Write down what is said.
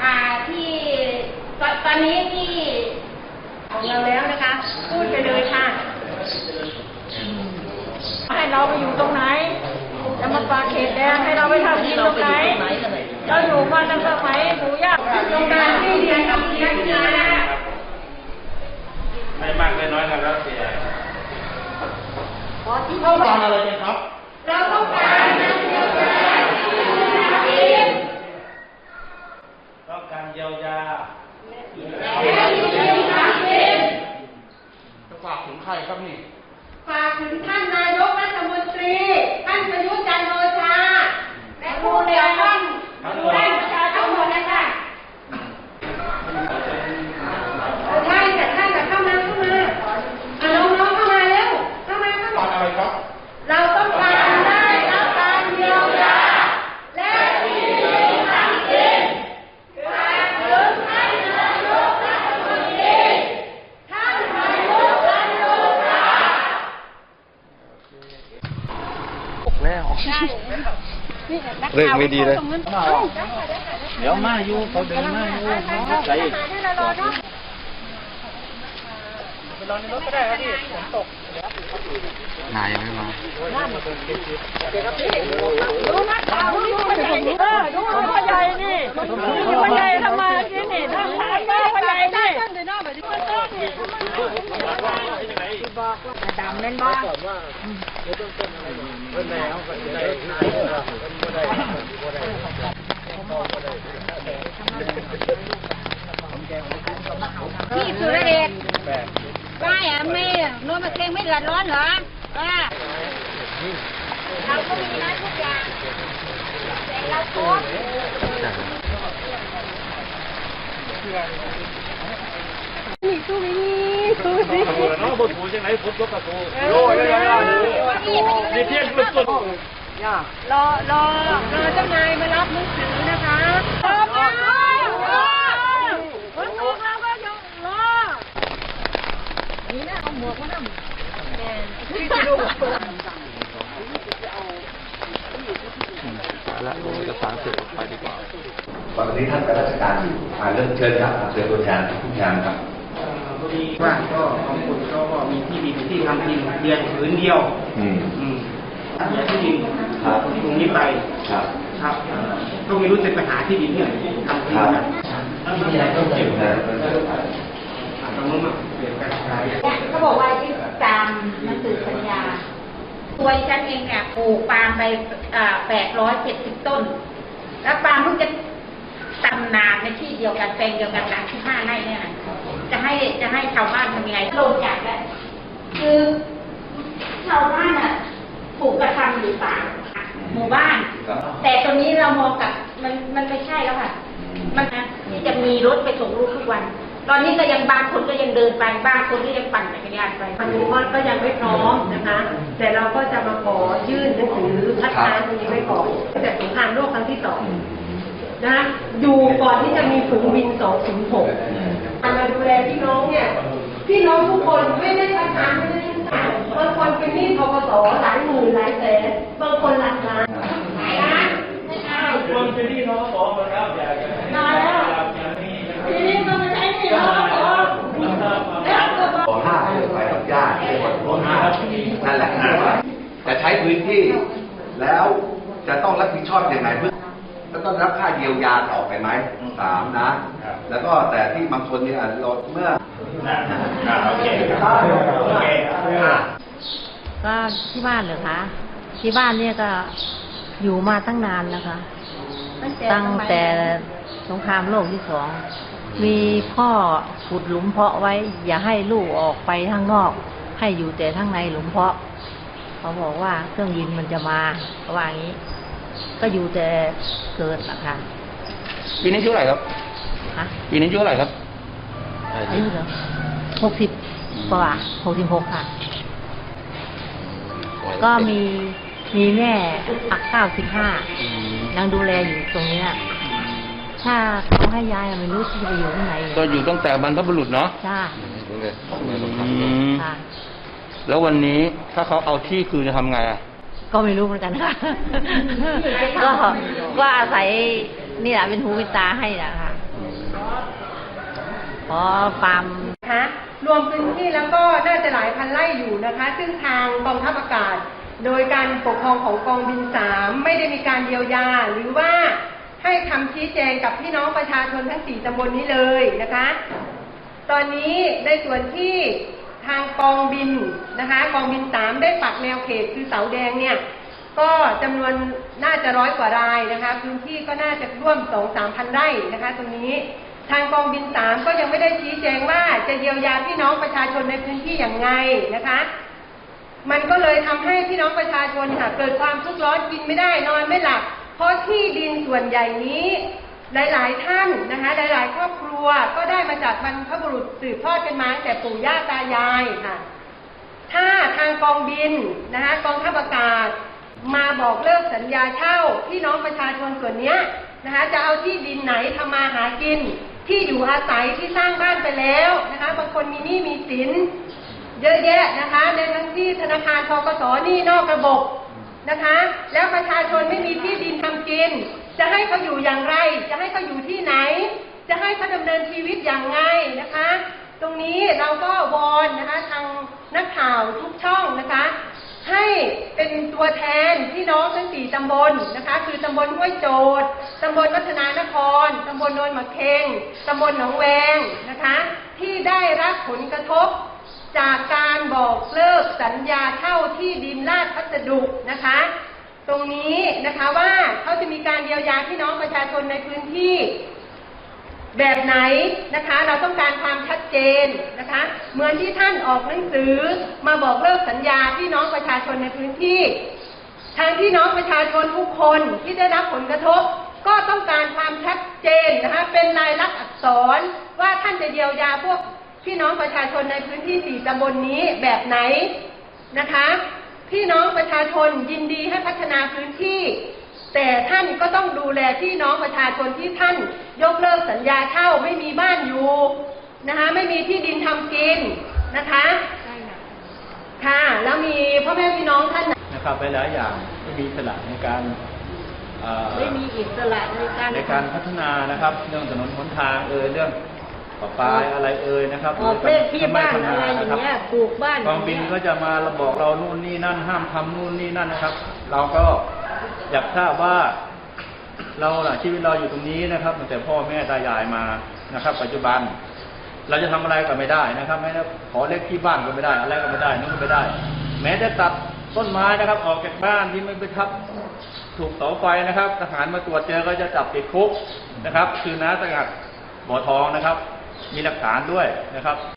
ที่ไหนครับอ่าที่ตอนตอนนี้ที่ของเราแล้วนะคะ พูดไปเลยค่ะ ให้เราไปอยู่ตรงไหนจะมาฝากเขตแดงให้เราไปทำที่ตรงไหนเราอยู่มาตั้งแต่สมัยปู่ย่าโครงการที่เรียนกับนักกีฬาไม่มากไม่น้อยครับแล้วแต่ต้องการอะไรกันครับ เราต้องการนักกีฬาทีม ต้องการเยียวยา และทีมทั้งทีม จะฝาก ถึงใครครับนี่ ฝากถึงท่านนายกรัฐมนตรี ท่านประยุทธ์จันทร์โอชา และผู้เกี่ยวข้องดูแลประชาชนหมดนะคะใช่แต่ท่านแต่เข้ามาเข้ามาอะน้องๆเข้ามาเร็วเข้ามาเข้า ต้อ มา งการอะไรครับ เราต้องการได้รับการเยียวยาและที่ดีทั้งสิ้นฝากถึงท่านนายกรัฐมนตรีท่านประยุทธ์จันทร์โอชา เรื่องไม่ดีเลย เดี๋ยวมาอยู่เขาเดินมาอยู่ใจ นายยังไม่มาดูนักข่าวนี่ดูพ่อใหญ่นี่เออดูพ่อใหญ่นี่นี่พ่อใหญ่ทำมาที่นี่ทำทางบ้านพ่อใหญ่นี่ดำเล่นบ้างพี่สุรเดช ว่าอะไม่โน้นมาเกงไม่เดือดร้อนเหรอว่าเราก็มีนะทุกอย่างแต่เราโพสต์กระโดดเนาะบนหูจังไหนพุทธกระโดดโอ้ยเลยนี่เที่ยงสุดรอรอรอเจ้านายมารับหนังสือนะคะรอรอรอคนถูกเราก็ยังรอ นี่นะเอาหมวกมานั่งพี่จะดูแล้วลงเอกสารเสร็จไปดีกว่าตอนนี้ท่านเป็นราชการอยู่อ่าเริ่มเชิญครับเชิญตัวแทนผู้แทนครับพอดีว่าก็บางคนเขาก็มีที่ดินที่ทำกินเดือนผืนเดียว อืมอืมเสียที่ดินครับตรงนี้ไปครับครับเอ่อก็ไม่รู้จะไปหาที่ดินที่ไหนทำกินครับนะที่มีอะไรต้องเก็บนะ อ่าตรงนู้นมาเปลี่ยนการขายเขาบอกว่าที่ตามหนังสือสัญญา ตัวฉันเองเนี่ยปลูกปาล์มไปแปดร้อยเจ็ดสิบต้น แล้วปาล์มเพิ่งจะตำนานในที่เดียวกันแปลงเดียวกันหลังที่ห้าไร่เนี่ยนะจะให้จะให้ชาวบ้านทำยังไงลงจากแล้วคือชาวบ้านอะถูกกระทำอยู่ป่าหมู่บ้านครับแต่ตรงนี้เรามองกับมันมันไม่ใช่แล้วค่ะ มันนะที่จะมีรถไปส่งลูกทุกวัน ตอนนี้ก็ยังบางคนก็ยังเดินไปบางคนก็ยังปั่นจักรยานไปอนุมัติก็ยังไม่พร้อมนะคะ แต่เราก็จะมาขอยื่นหนังสือคัดค้านตรงนี้ไว้ก่อนแต่สงครามโลกครั้งที่สองนะคะอยู่ก่อนที่จะมีฝูงบินสองถึงหกการมาดูแลพี่น้องเนี่ยพี่น้องทุกคนไม่ได้คัดค้านไม่ได้ทุกอย่างบางคนเป็นหนี้ทกสหลายหมื่นหลายแสนบางคนหลักล้านไหนนะไม่ใช่คนที่นี่น้องบอกมาแล้วอยากจะมาแล้วทีนี้ก็ไม่ใช่หนี้แล้วแล้วก็ ขอห้าไปกับญาติขอห้านั่นแหละจะใช้พื้นที่ แล้วจะต้องรับผิดชอบยังไงเพื่อจะต้องรับค่าเยียวยาต่อไปไหมสามนะ แล้วก็แต่ที่บางคนเนี่ยเราเมื่ออ่าโอเคโอเคก็ที่บ้านเหรอคะที่บ้านเนี่ยก็อยู่มาตั้งนานแล้วค่ะตั้งแต่สงครามโลกที่สองมีพ่อขุดหลุมเพาะไว้ อย่าให้ลูกออกไปข้างนอก ให้อยู่แต่ข้างในหลุมเพาะ เขาบอกว่าเครื่องบินมันจะมาเขาว่าอย่างนี้ ก็อยู่แต่เกิดนะคะปีนี้อายุเท่าไหร่ครับฮะปีนี้อายุเท่าไหร่ครับอายุเหรอหกสิบกว่าหกสิบหกค่ะ ก็มีมีแม่อักเก้าสิบห้ายังดูแลอยู่ตรงเนี้ยถ้าเขาให้ย้ายอะไม่รู้จะไปอยู่ที่ไหน ก็อยู่ตั้งแต่บรรพบุรุษเนาะ จ้าอืมค่ะ แล้ววันนี้ถ้าเขาเอาที่คืนจะทำไงอะก็ไม่รู้เหมือนกันค่ะ ก็ก็อาศัยนี่แหละเป็นหูเป็นตาให้นะคะขอความนะคะรวมพื้นที่แล้วก็น่าจะหลายพันไร่อยู่นะคะ ซึ่งทางกองทัพอากาศ โดยการปกครองของกองบินสามไม่ได้มีการเยียวยา หรือว่าให้คำชี้แจงกับพี่น้องประชาชนทั้งสี่ตำบลนี้เลยนะคะ ตอนนี้ในส่วนที่ ทางกองบินนะคะกองบินสามได้ปักแนวเขตคือเสาแดงเนี่ยก็จำนวนน่าจะร้อยกว่ารายนะคะ พื้นที่ก็น่าจะร่วมสองสามพันไร่นะคะ ตรงนี้ทางกองบินสามก็ยังไม่ได้ชี้แจงว่าจะเยียวยาพี่น้องประชาชนในพื้นที่อย่างไงนะคะ มันก็เลยทำให้พี่น้องประชาชนค่ะเกิดความทุกข์ร้อนกินไม่ได้นอนไม่หลับเพราะที่ดินส่วนใหญ่นี้ หลาย ๆ ท่านนะคะหลาย ๆ ครอบครัวก็ได้มาจากบรรพบุรุษสืบทอดกันมาตั้งแต่ปู่ย่าตายายค่ะ ถ้าทางกองบินนะคะกองทัพอากาศ มาบอกเลิกสัญญาเช่าพี่น้องประชาชนส่วนนี้นะคะจะเอาที่ดินไหนทำมาหากิน ที่อยู่อาศัยที่สร้างบ้านไปแล้วนะคะบางคนมีหนี้มีสินเยอะแยะนะคะในทั้งที่ธนาคารทกสหนี่นอกระบบนะคะ แล้วประชาชนไม่มีที่ ให้เขาอยู่อย่างไร จะให้เขาอยู่ที่ไหน จะให้เขาดำเนินชีวิตอย่างไงนะคะ ตรงนี้เราก็วอนนะคะทางนักข่าวทุกช่องนะคะ ให้เป็นตัวแทนพี่น้องทั้งสี่ตำบลนะคะ คือตำบลห้วยโจดตำบลวัฒนานครตำบลโนนมะเคงตำบลหนองแวงนะคะ ที่ได้รับผลกระทบจากการบอกเลิกสัญญาเช่าที่ดินราชพัสดุนะคะ ตรงนี้นะคะว่าเขาจะมีการเยียวยาพี่น้องประชาชนในพื้นที่ แบบไหนนะคะ เราต้องการความชัดเจนนะคะ เหมือนที่ท่านออกหนังสือมาบอกเลิกสัญญาพี่น้องประชาชนในพื้นที่ทางพี่น้องประชาชนทุกคนที่ได้รับผลกระทบ ก็ต้องการความชัดเจนนะคะเป็นลายลักษณ์อักษรว่าท่านจะเยียวยาพวกพี่น้องประชาชนในพื้นที่สี่ตำบลนนี้แบบไหนนะคะ พี่น้องประชาชนยินดีให้พัฒนาพื้นที่ แต่ท่านก็ต้องดูแลพี่น้องประชาชนที่ท่านยกเลิกสัญญาเช่าไม่มีบ้านอยู่นะคะไม่มีที่ดินทำกินนะคะค่ะแล้วมีพ่อแม่พี่น้องท่านไหนนะครับหลายๆอย่างที่มีสละในการเอ่อไม่มีอิสระในการในการพัฒนานะครับ เรื่องถนนหนทางเอ่ยเรื่อง ประปาอะไรเอ่ยนะครับออกเลขที่บ้านอะไรอย่างเงี้ยปลูกบ้านกองบินก็จะมาบอกเรานู่นนี่นั่นห้ามทำนู่นนี่นั่นนะครับ เราก็อยากทราบว่า เราล่ะชีวิตเราอยู่ตรงนี้นะครับตั้งแต่พ่อแม่ตายายมานะครับ ปัจจุบัน เราจะทำอะไรก็ไม่ได้นะครับไม่ได้ขอเลขที่บ้านก็ไม่ได้ อะไรก็ไม่ได้นู่นก็ไม่ได้ แม้แต่ตัดต้นไม้นะครับ ออกจากบ้านที่ไม่ไปทับถูกเสาไฟนะครับ ทหารมาตรวจเจอก็จะจับติดคุกนะครับ คือน้าสงัดบ่อทองนะครับ มีหลักฐานด้วยนะครับ